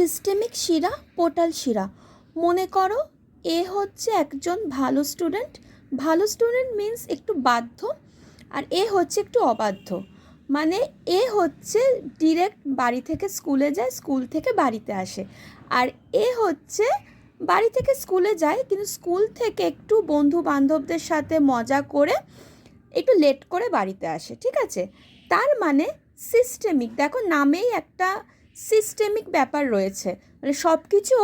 Systemic শিরা portal শিরা। মনে করো, এ হচ্ছে একজন ভালো স্টুডেন্ট ভালো স্টুডেন্ট মিন্স একটু বাধ্য আর এ হচ্ছে একটু অবাধ্য। মানে এ হচ্ছে ডিরেক্ট বাড়ি থেকে স্কুলে যায় স্কুল থেকে বাড়িতে আসে। আর এ হচ্ছে বাড়ি থেকে স্কুলে যায়, কিন্তু স্কুল থেকে একটু বন্ধু বান্ধবদের সাথে মজা করে একটু লেট করে বাড়িতে আসে, ঠিক আছে? তার মানে সিস্টেমিক দেখো নামেই একটা সিস্টেমিক ব্যাপার রয়েছে। মানে সব কিছু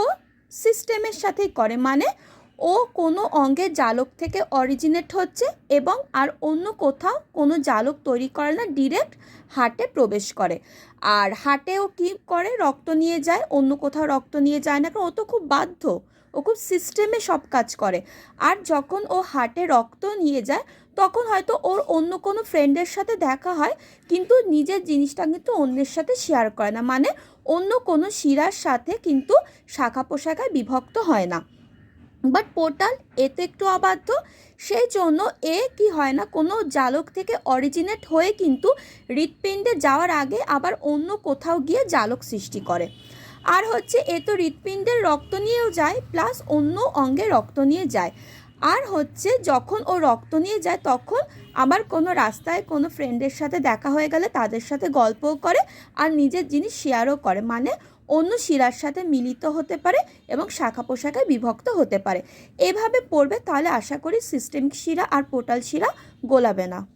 সিস্টেমের সাথেই করে। মানে ও কোনো অঙ্গের জালক থেকে অরিজিনেট হচ্ছে এবং আর অন্য কোথাও কোনো জালক তৈরি করে না ডিরেক্ট হাটে প্রবেশ করে। আর হার্টেও কি করে? রক্ত নিয়ে যায়, অন্য কোথাও রক্ত নিয়ে যায় না। কারণ ও তো খুব বাধ্য। ও খুব সিস্টেমে সব কাজ করে। আর যখন ও হাটে রক্ত নিয়ে যায় তখন হয়তো ওর অন্য কোনো ফ্রেন্ডের সাথে দেখা হয়, কিন্তু নিজের জিনিসটা কিন্তু অন্যের সাথে শেয়ার করে না। মানে অন্য কোনো শিরার সাথে কিন্তু শাখা পোশাখায় বিভক্ত হয় না। বাট পোর্টাল এতে একটু অবাধ্য। সেই জন্য এ কি হয় না, কোনো জালক থেকে অরিজিনেট হয়ে কিন্তু হৃৎপিণ্ডে যাওয়ার আগে আবার অন্য কোথাও গিয়ে জালক সৃষ্টি করে। আর হচ্ছে এ তো হৃৎপিণ্ডের রক্ত নিয়েও যায় প্লাস অন্য অঙ্গে রক্ত নিয়ে যায়। আর হচ্ছে যখন ও রক্ত নিয়ে যায়, তখন আবার কোনো রাস্তায় কোনো ফ্রেন্ডের সাথে দেখা হয়ে গেলে তাদের সাথে গল্পও করে আর নিজের জিনিস শেয়ারও করে। মানে অন্য শিরার সাথে মিলিত হতে পারে এবং শাখা পোশাকায় বিভক্ত হতে পারে। এভাবে পড়বে তাহলে আশা করি সিস্টেমিক শিরা আর পোর্টাল শিরা গোলাবে না।